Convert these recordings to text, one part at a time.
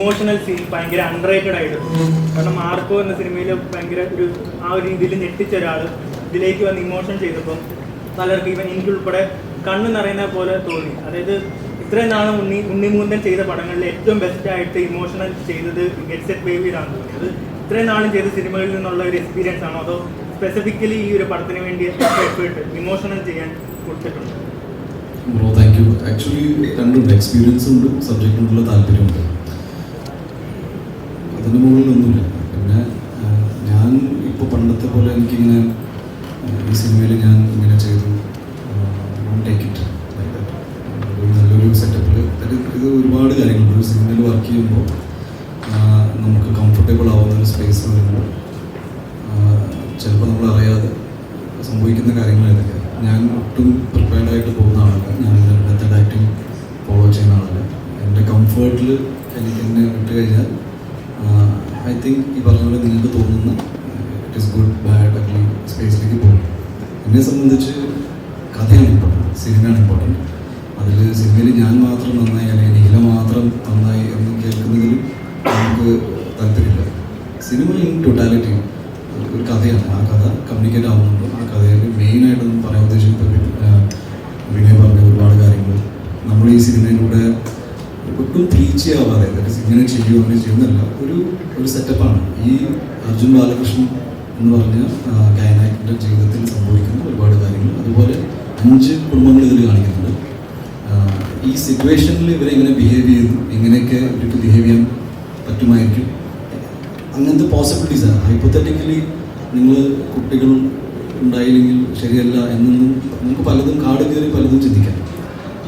Emotional scene ഭയങ്കര unrated ആയിട്ട്. കാരണം മാർക്കോ എന്ന സിനിമയിൽ ഭയങ്കര ഒരു ആ ഒരു രീതിയിൽ ഞെട്ടിച്ച ഒരാൾ ഇതിലേക്ക് വന്ന് ഇമോഷൻ ചെയ്തപ്പം പലർക്കും ഇവൻ എനിക്കുൾപ്പെടെ കണ്ണ് നിറയുന്ന പോലെ തോന്നി. അതായത് ഇത്രയും നാളും ഉണ്ണി ഉണ്ണിമൂന്തൻ ചെയ്ത പടങ്ങളിൽ ഏറ്റവും ബെസ്റ്റ് ആയിട്ട് ഇമോഷണൽ ചെയ്തത് ഗെറ്റ്സെറ്റ് ബേബിയിലാണ് തോന്നിയത് ഇത്രയും നാളും ചെയ്ത സിനിമകളിൽ നിന്നുള്ള ഒരു എക്സ്പീരിയൻസ് ആണോ അതോ സ്പെസിഫിക്കലി ഈ ഒരു പടത്തിന് വേണ്ടി എഫേർട്ട് ഇമോഷണൽ ചെയ്യാൻ കൊടുത്തിട്ടുണ്ട്? ബ്രോ താങ്ക് യു ആക്ച്വലി രണ്ടുണ്ട് എക്സ്പീരിയൻസ് ഉണ്ട് സബ്ജക്റ്റിനുള്ള താല്പര്യമുണ്ട്. അതിന് മുകളിലൊന്നുമില്ല പിന്നെ ഞാൻ ഇപ്പോൾ പണ്ടത്തെ പോലെ എനിക്കിങ്ങനെ ഈ സിനിമയിൽ ഞാൻ ഇങ്ങനെ ചെയ്തു. ടേക്ക് ഒരു നല്ലൊരു സെറ്റപ്പിൽ ഇത് ഒരുപാട് കാര്യങ്ങളുണ്ട്. ഒരു സിനിമയിൽ വർക്ക് ചെയ്യുമ്പോൾ നമുക്ക് കംഫർട്ടബിൾ ആവുന്ന ഒരു സ്പേസ് വരുമ്പോൾ ചിലപ്പോൾ നമ്മൾ അറിയാതെ സംഭവിക്കുന്ന കാര്യങ്ങൾ ഇതൊക്കെ. ഞാൻ ഒട്ടും പ്രിപ്പയർഡ് ആയിട്ട് പോകുന്ന ആളല്ല. ഞാൻ മെത്തഡ് ആക്ടിങ് ഫോളോ ചെയ്യുന്ന ആളല്ല. എന്റെ കംഫേർട്ടിൽ എനിക്ക് എന്നെ വിട്ട് കഴിഞ്ഞാൽ തിങ്ക് ഈ പറഞ്ഞ പോലെ നിങ്ങൾക്ക് തോന്നുന്ന ഇറ്റ് ഇസ് ഗുഡ് ബാഡ് അല്ലെങ്കിൽ സ്പേസിലേക്ക് പോകും എന്നെ സംബന്ധിച്ച് കഥയാണ് ഇമ്പോർട്ടന്റ് സിനിമയാണ് ഇമ്പോർട്ടന്റ് അതിൽ സിനിമയിൽ ഞാൻ മാത്രം നന്നായി അതായത് ഇങ്ങനെ ചെയ്യുമോ അങ്ങനെ ചെയ്യുന്നല്ല ഒരു ഒരു സെറ്റപ്പാണ്. ഈ അർജുൻ ബാലകൃഷ്ണൻ എന്ന് പറഞ്ഞ ഗായനായകന്റെ ജീവിതത്തിൽ സംഭവിക്കുന്ന ഒരുപാട് കാര്യങ്ങൾ. അതുപോലെ അഞ്ച് കുടുംബങ്ങൾ ഇതിൽ കാണിക്കുന്നുണ്ട്. ഈ സിറ്റുവേഷനിൽ ഇവരെങ്ങനെ ബിഹേവ് ചെയ്തു എങ്ങനെയൊക്കെ ഇവർക്ക് ബിഹേവ് ചെയ്യാൻ പറ്റുമായിരിക്കും അങ്ങനത്തെ പോസിബിലിറ്റീസാണ് ഹൈപ്പോത്തറ്റിക്കലി നിങ്ങൾ കുട്ടികൾ ഉണ്ടായില്ലെങ്കിൽ ശരിയല്ല എന്നൊന്നും നമുക്ക് പലതും കാട് കയറി പലതും ചിന്തിക്കാം.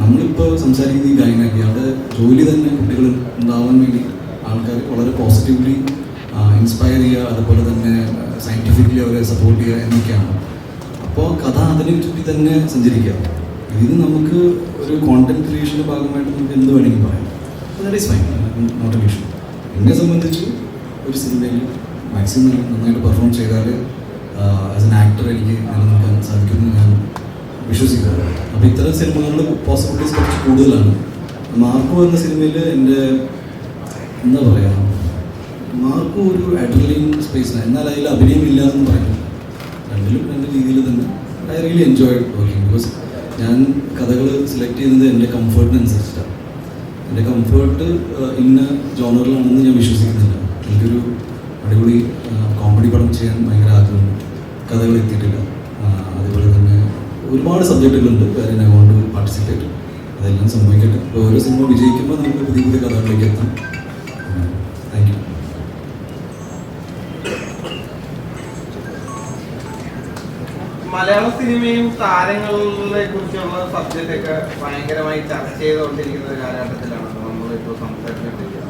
നമ്മളിപ്പോൾ സംസാരിക്കുന്ന ഈ ഗായനാക്കി അവിടെ ജോലി തന്നെ കുട്ടികൾ ഉണ്ടാവാൻ വേണ്ടി ആൾക്കാർ വളരെ പോസിറ്റീവ്ലി ഇൻസ്പയർ ചെയ്യുക അതുപോലെ തന്നെ സയന്റിഫിക്കലി അവരെ സപ്പോർട്ട് ചെയ്യുക എന്നൊക്കെയാണ്. അപ്പോൾ കഥ അതിനെ ചുറ്റി തന്നെ സഞ്ചരിക്കുക ഇത് നമുക്ക് ഒരു കോണ്ടന്റ് ക്രിയേഷന്റെ ഭാഗമായിട്ട് നമുക്ക് എന്ത് വേണമെങ്കിൽ പറയാം. That is fine not an issue എന്നെ സംബന്ധിച്ച് ഒരു സിനിമയിൽ മാക്സിമം നന്നായിട്ട് പെർഫോം ചെയ്താൽ ആസ് എൻ ആക്ടർ എനിക്ക് നിലനിൽക്കാൻ സാധിക്കുമെന്ന് ഞാൻ വിശ്വസിക്കുന്നത് അപ്പോൾ ഇത്തരം സിനിമകളിൽ പോസിബിലിറ്റീസ് കുറച്ച് കൂടുതലാണ്. മാർക്കോ എന്ന സിനിമയിൽ എന്റെ എന്താ പറയുക മാർക്കോ ഒരു അഡ്രലിൻ സ്പേസിലാണ് എന്നാൽ അതിൽ അഭിനയമില്ല എന്ന് പറയുന്നത് രണ്ടിലും രണ്ട് രീതിയിൽ തന്നെ I really enjoy working because ഞാൻ കഥകൾ സെലക്ട് ചെയ്യുന്നത് എന്റെ കംഫർട്ടിനനുസരിച്ചിട്ടാണ് എന്റെ കംഫേർട്ട് ഇന്ന ജോണറിലാണെന്ന് ഞാൻ വിശ്വസിക്കുന്നില്ല. എനിക്കൊരു അടിപൊളി കോമഡി പടം ചെയ്യാൻ ഭയങ്കര ആഗ്രഹമുണ്ട്. കഥകൾ എത്തിയിട്ടില്ല. അതുപോലെ തന്നെ ഒരുപാട് സബ്ജക്റ്റുകളുണ്ട്. ഐ വോണ്ട് പാർട്ടിസിപ്പേറ്റ് അതെല്ലാം സംഭവിക്കട്ടെ. ഓരോ സിനിമ വിജയിക്കുമ്പോൾ നമുക്ക് പുതിയ പുതിയ കഥകളിലേക്ക് എത്താം. താങ്ക് യു മലയാള സിനിമയും താരങ്ങളെ കുറിച്ചുള്ള സബ്ജക്റ്റ് ഒക്കെ ഭയങ്കരമായി ചർച്ച ചെയ്തുകൊണ്ടിരിക്കുന്ന ഒരു കാലഘട്ടത്തിലാണ് നമ്മളിപ്പോൾ സംസാരിച്ചുകൊണ്ടിരിക്കുന്നത്.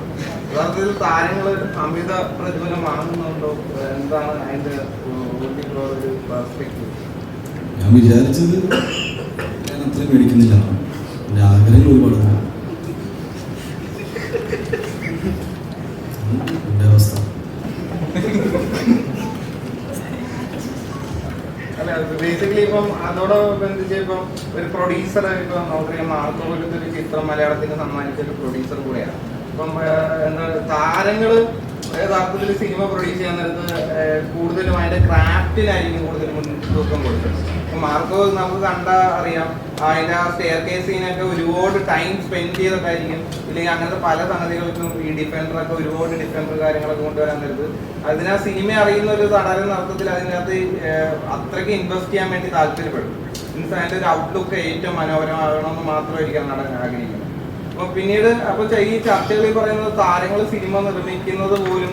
യഥാർത്ഥത്തിൽ താരങ്ങൾ അമിത പ്രതിഫലം വാങ്ങുന്നുണ്ടോ? എന്താണ് അതിന്റെ ഒരു പെർസ്പെക്റ്റീവ് ഞാൻ വിചാരിച്ചത് ഞാൻ അത്രയും മേടിക്കുന്നില്ല. എന്റെ ആഗ്രഹങ്ങൾ ഒരുപാട്. എന്റെ അവസ്ഥ. ഒരു ചിത്രം മലയാളത്തിന് സമ്മാനിച്ച ഒരു പ്രൊഡ്യൂസർ കൂടെയാണ്. ഇപ്പം എന്താ താരങ്ങൾ യഥാർത്ഥത്തിൽ സിനിമ പ്രൊഡ്യൂസ് ചെയ്യാൻ നേരത്ത് കൂടുതലും അതിന്റെ ക്രാഫ്റ്റിലായിരിക്കും കൂടുതൽ മുൻതൂക്കം ഇപ്പം മാർക്കോ നമുക്ക് കണ്ടാ അറിയാം അതിന്റെ ആ സ്റ്റെയർ കേസ് സീനൊക്കെ ഒരുപാട് ടൈം സ്പെൻഡ് ചെയ്തിട്ടായിരിക്കും ഇല്ലെങ്കിൽ അങ്ങനത്തെ പല സംഗതികൾക്കും ഈ ഡിഫൻഡറൊക്കെ ഒരുപാട് ഡിഫൻഡർ കാര്യങ്ങളൊക്കെ കൊണ്ടുവരാൻ നേരത്ത് അതിനാ സിനിമ അറിയുന്ന ഒരു തടരുന്ന നടത്തത്തിൽ അതിനകത്ത് അത്രയ്ക്ക് ഇൻവെസ്റ്റ് ചെയ്യാൻ വേണ്ടി താല്പര്യപ്പെടും. മീൻസ് അതിന്റെ ഒരു ഔട്ട്ലുക്ക് ഏറ്റവും മനോഹരമാകണമെന്ന് മാത്രമായിരിക്കും നടൻ ആഗ്രഹിക്കുന്നത്. അപ്പൊ പിന്നീട് അപ്പൊ ഈ ചർച്ചകളിൽ പറയുന്നത് താരങ്ങൾ സിനിമ നിർമ്മിക്കുന്നത് പോലും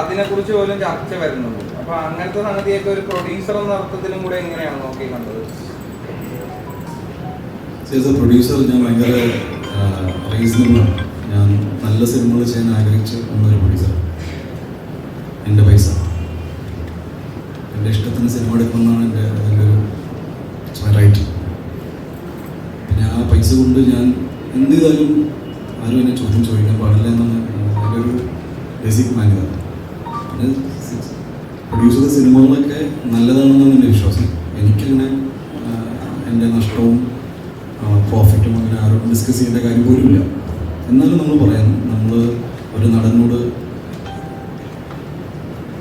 അതിനെ കുറിച്ച് പോലും ചർച്ച വരുന്നുണ്ട്. അപ്പൊ അങ്ങനത്തെ സംഗതിയൊക്കെ ഒരു പ്രൊഡ്യൂസർ എന്ന അർത്ഥത്തിലും കൂടെ എങ്ങനെയാണ് നോക്കി കണ്ടത്? പ്രൊഡ്യൂസർ ഞാൻ ഭയങ്കര റീസണബിളാണ് ഞാൻ നല്ല സിനിമകൾ ചെയ്യാൻ ആഗ്രഹിച്ച് വന്നൊരു പ്രൊഡ്യൂസർ എന്റെ പൈസ. എന്റെ ഇഷ്ടത്തിന് സിനിമ എടുക്കുമെന്നാണ് എന്റെ അതിന്റെ ഒരു റൈറ്റ് പിന്നെ ആ പൈസ കൊണ്ട് ഞാൻ എന്ത് ചെയ്താലും ആരും എന്നെ ചോദ്യം ചോദിക്കാൻ പാടില്ല എന്നാണ് എന്റെ ഒരു ബേസിക് മാന്യത പിന്നെ പ്രൊഡ്യൂസ് ചെയ്ത സിനിമകളൊക്കെ നല്ലതാണെന്നാണ് എന്റെ വിശ്വാസം. എനിക്കങ്ങനെ എന്റെ നഷ്ടവും പ്രോഫിറ്റും അങ്ങനെ ആരോടും ഡിസ്കസ് ചെയ്യേണ്ട കാര്യം പോലുമില്ല എന്നാലും നമ്മൾ പറയാം നമ്മൾ ഒരു നടനോട്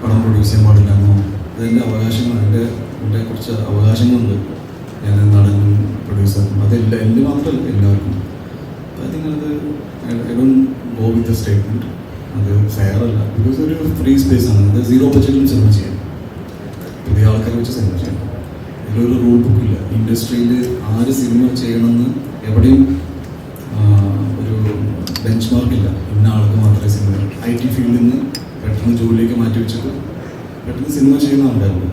പടം പ്രൊഡ്യൂസ് ചെയ്യാൻ പാടില്ല എന്നോ അതെന്റെ അവകാശങ്ങൾ എന്റെ എന്റെ കുറച്ച് അവകാശങ്ങളുണ്ട്. ഞാൻ നടനും പ്രൊഡ്യൂസറും അതെല്ലാം എന്റെ മാത്രമല്ല എല്ലാവർക്കും. ഐ തിങ്ക് അത് I don't go with fair because ഒരു ഫ്രീ സ്പേസ് ആണ് അത് സീറോ ബജറ്റിലും സിനിമ ചെയ്യാം പുതിയ ആൾക്കാരെ വെച്ച് സിനിമ ചെയ്യാം ഇതിലൊരു റൂൾ ബുക്ക് ഇല്ല ഇൻഡസ്ട്രിയിൽ ആര് സിനിമ ചെയ്യണമെന്ന് എവിടെയും ഒരു ബെഞ്ച് മാർക്ക് ഇല്ല ഇന്ന ആൾക്ക് മാത്രമേ സിനിമ ഐ ടി ഫീൽഡിൽ നിന്ന് പെട്ടെന്ന് ജോലിയൊക്കെ മാറ്റി വെച്ചിട്ട് പെട്ടെന്ന് സിനിമ ചെയ്യുന്ന ആൾക്കാരുണ്ട്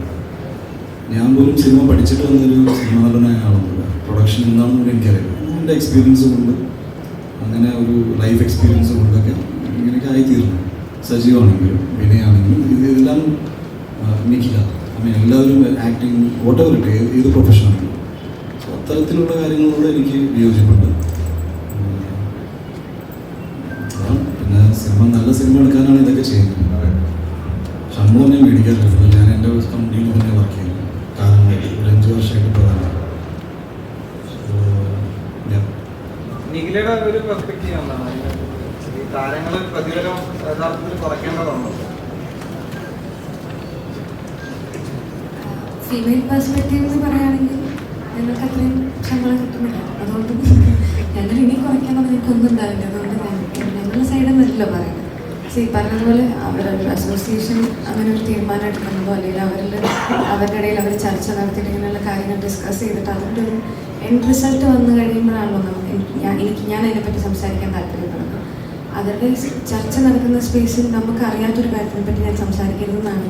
ഞാൻ പോലും സിനിമ പഠിച്ചിട്ട് വന്നൊരു സിനിമ നടനായ ആളൊന്നുമില്ല പ്രൊഡക്ഷൻ എന്താണെന്ന് കൂടി എനിക്കറിയില്ല എന്റെ എക്സ്പീരിയൻസ് കൊണ്ട് അങ്ങനെ ഒരു ലൈഫ് എക്സ്പീരിയൻസ് കൊണ്ടൊക്കെ ഇങ്ങനെയൊക്കെ ആയിത്തീർന്നു. സജീവാണെങ്കിലും വിനയാണെങ്കിലും ഇത് ഇതെല്ലാം ഐ മീൻ എല്ലാവരും ആക്ടിങ് ഓട്ടോ കിട്ടി ഏത് പ്രൊഫഷനാണെങ്കിലും സോ അത്തരത്തിലുള്ള കാര്യങ്ങളോട് എനിക്ക് വിയോജിപ്പുണ്ട്. പിന്നെ സിനിമ നല്ല സിനിമ എടുക്കാനാണ് ഇതൊക്കെ ചെയ്യുന്നത് ശമ്പളം ഞാൻ മേടിക്കാറില്ല. ഞാൻ എന്റെ കമ്പനിയിൽ തന്നെ വർക്ക് ചെയ്യുന്നു. കാലങ്ങളായിട്ട് ഒരു അഞ്ച് വർഷമായിട്ട് പ്രധാനം നിഖിലയുടെ ഒരു പെർസ്പെക്റ്റീവ് എന്താണ്? ഈ താരങ്ങളിൽ പ്രതിഫലം യഥാർത്ഥത്തിൽ കുറയ്ക്കേണ്ടതുണ്ടോ? ഫീമെയിൽ പെർസ്പെക്റ്റീവ് എന്ന് പറയുകയാണെങ്കിൽ ഞങ്ങൾക്ക് അത്രയും ശമ്പളം കിട്ടുന്നില്ല. അതുകൊണ്ട് ഞങ്ങൾ ഇനി കുറയ്ക്കണം എനിക്കൊന്നും ഉണ്ടാവില്ല. അതുകൊണ്ട് ഞങ്ങളുടെ സൈഡിൽ നിന്നല്ലോ പറയുന്നത്. സി പറഞ്ഞതുപോലെ അവരൊരു അസോസിയേഷൻ അങ്ങനെ ഒരു തീരുമാനം എടുക്കുന്നതോ അല്ലെങ്കിൽ അവരിൽ അവരുടെ ഇടയിൽ അവർ ചർച്ച നടത്തിയിട്ട് ഇങ്ങനെയുള്ള കാര്യങ്ങൾ ഡിസ്കസ് ചെയ്തിട്ട് അവരുടെ ഒരു എൻഡ് റിസൾട്ട് വന്നു കഴിയുമ്പോഴാണല്ലോ നമുക്ക് ഞാൻ എനിക്ക് ഞാൻ അതിനെപ്പറ്റി സംസാരിക്കാൻ താല്പര്യപ്പെടുന്നത്. അവരുടെ ചർച്ച നടക്കുന്ന സ്പേസിൽ നമുക്ക് അറിയാത്തൊരു കാര്യത്തിനെ പറ്റി ഞാൻ സംസാരിക്കരുതെന്നാണ്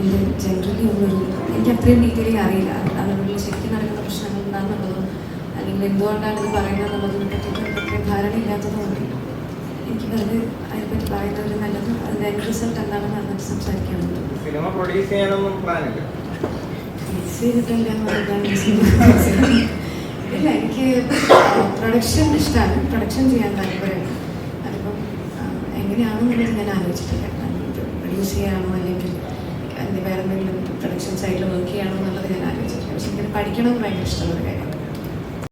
എന്റെ ജനറലി ഉള്ളൊരു എനിക്ക് അത്രയും ഡീറ്റെയിൽ അറിയില്ല. അതിനുള്ളിൽ ശരിക്കും നടക്കുന്ന പ്രശ്നങ്ങൾ എന്താണെന്നുള്ളതും അല്ലെങ്കിൽ എന്തുകൊണ്ടാണ് ഇത് പറയുന്നത് എന്നുള്ളതിനെ പറ്റിയിട്ട് അത്രയും ധാരണ ഇല്ലാത്തതുകൊണ്ട് എനിക്ക് വെറുതെ അതിനെപ്പറ്റി പറയുന്നത് നല്ലത് അതിന്റെ റിസൾട്ട് എന്താണെന്ന് അതിനകത്ത് സംസാരിക്കാനുണ്ട് സിനിമ പ്രൊഡ്യൂസ് ചെയ്യാനൊന്നും പ്ലാനില്ല ചെയ്തിട്ടില്ല ഇല്ല എനിക്ക് പ്രൊഡക്ഷൻ ഇഷ്ടമാണ് പ്രൊഡക്ഷൻ ചെയ്യാൻ താല്പര്യമാണ് അതിപ്പം എങ്ങനെയാണെന്നുള്ളത് ഞാൻ ആലോചിച്ചിട്ടില്ല. പ്രൊഡ്യൂസ് ചെയ്യാണോ അല്ലെങ്കിൽ വേറെ എന്തെങ്കിലും പ്രൊഡക്ഷൻ സൈഡിൽ വർക്ക് ചെയ്യണോ എന്നുള്ളത് ഞാൻ ആലോചിച്ചിട്ടില്ല. പക്ഷെ എനിക്ക് പഠിക്കണം എന്ന് ഭയങ്കര ഇഷ്ടമുള്ള കാര്യം കാര്യമാണ്.